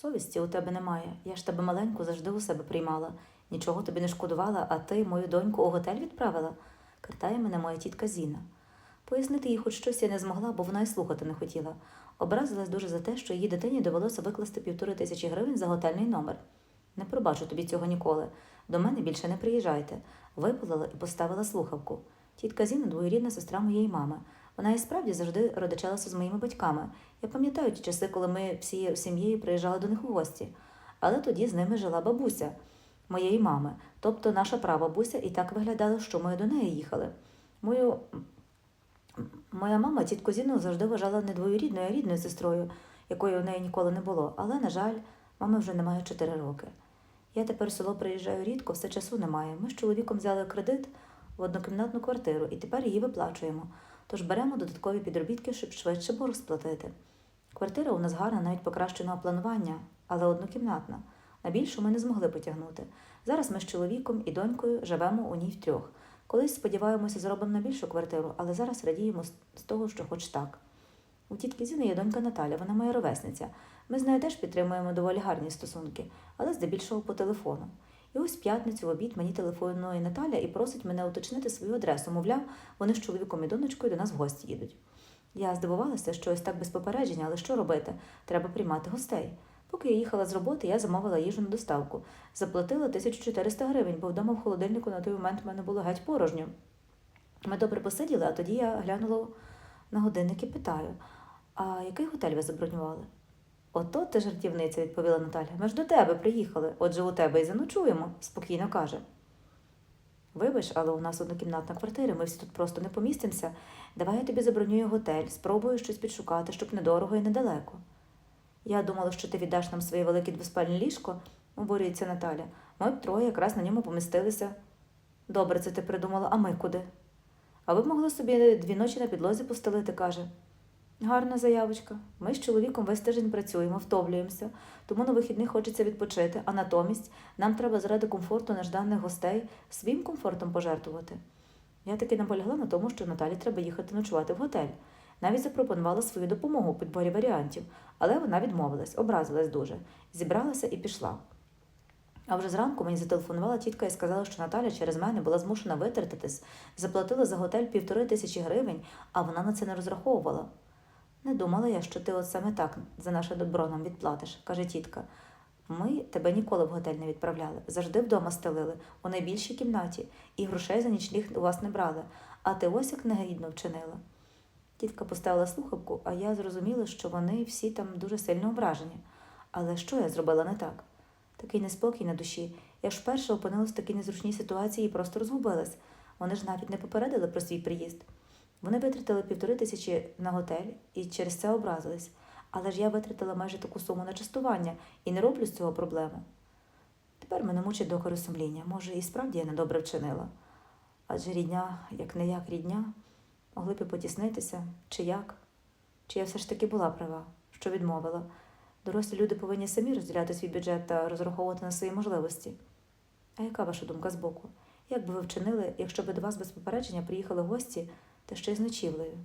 Совісті у тебе немає. Я ж тебе маленьку завжди у себе приймала. Нічого тобі не шкодувала, а ти мою доньку у готель відправила? картає мене моя тітка Зіна. Пояснити їй хоч щось я не змогла, бо вона й слухати не хотіла. Образилась дуже за те, що її дитині довелося викласти півтори тисячі гривень за готельний номер. Не пробачу тобі цього ніколи. До мене більше не приїжджайте. Випалила і поставила слухавку. Тітка Зіна двоюрідна сестра моєї мами. Вона і справді завжди родичалася з моїми батьками. Я пам'ятаю ті часи, коли ми всією сім'єю приїжджали до них у гості. Але тоді з ними жила бабуся моєї мами, тобто наша прабабуся, і так виглядало, що ми до неї їхали. Мою... Моя мама тітку Зіну завжди вважала не двоюрідною, а рідною сестрою, якої у неї ніколи не було. Але, на жаль, мами вже немає 4 роки. Я тепер в село приїжджаю рідко, все часу немає. Ми з чоловіком взяли кредит в однокімнатну квартиру і тепер її виплачуємо. Тож беремо додаткові підробітки, щоб швидше борг сплатити. Квартира у нас гарна, навіть покращеного планування, але однокімнатна. На більшу ми не змогли потягнути. Зараз ми з чоловіком і донькою живемо у ній втрьох. Колись сподіваємося, зробимо на більшу квартиру, але зараз радіємо з- того, що хоч так. У тітки Зіни є донька Наталя, вона моя ровесниця. Ми з нею теж підтримуємо доволі гарні стосунки, але здебільшого по телефону. І ось п'ятницю в обід мені телефонує Наталя і просить мене уточнити свою адресу. Мовляв, вони з чоловіком і донечкою до нас в гості їдуть. Я здивувалася, що ось так без попередження, але що робити? Треба приймати гостей. Поки я їхала з роботи, я замовила їжу на доставку. Заплатила 1400 гривень, бо вдома в холодильнику на той момент в мене було геть порожньо. Ми добре посиділи, а тоді я глянула на годинник і питаю: а який готель ви забронювали? Ото ти жартівниця, відповіла Наталя. Ми ж до тебе приїхали, отже у тебе і заночуємо, спокійно каже. Вибач, але у нас однокімнатна квартира, ми всі тут просто не помістимося. Давай я тобі забронюю готель, спробую щось підшукати, щоб недорого і недалеко. Я думала, що ти віддаш нам своє велике двоспальне ліжко, обурюється Наталя. Ми б троє якраз на ньому помістилися. Добре, це ти придумала, а ми куди? А ви б могли собі дві ночі на підлозі постелити, каже. Гарна заявочка. Ми з чоловіком весь тиждень працюємо, втомлюємося, тому на вихідних хочеться відпочити, а натомість нам треба заради комфорту нежданих гостей своїм комфортом пожертвувати. Я таки наполягла на тому, що Наталі треба їхати ночувати в готель. Навіть запропонувала свою допомогу у підборі варіантів, але вона відмовилась, образилась дуже, зібралася і пішла. А вже зранку мені зателефонувала тітка і сказала, що Наталя через мене була змушена витратитись, заплатила за готель півтори тисячі гривень, а вона на це не розраховувала. Не думала я, що ти от саме так за наше добро нам відплатиш, каже тітка. Ми тебе ніколи в готель не відправляли, завжди вдома стелили, у найбільшій кімнаті, і грошей за нічліг у вас не брали, а ти ось як негідно вчинила. Тітка поставила слухавку, а я зрозуміла, що вони всі там дуже сильно ображені. Але що я зробила не так? Такий неспокій на душі. Я ж вперше опинилась в такій незручній ситуації і просто розгубилась. Вони ж навіть не попередили про свій приїзд. Вони витратили півтори тисячі на готель і через це образились. Але ж я витратила майже таку суму на частування і не роблю з цього проблему. Тепер мене мучить докори сумління. Може, і справді я недобре вчинила. Адже рідня, як не як рідня, могли б і потіснитися, чи як? Чи я все ж таки була права, що відмовила? Дорослі люди повинні самі розділяти свій бюджет та розраховувати на свої можливості. А яка ваша думка збоку? Як би ви вчинили, якщо би до вас без попередження приїхали гості та ще й з ночівлею?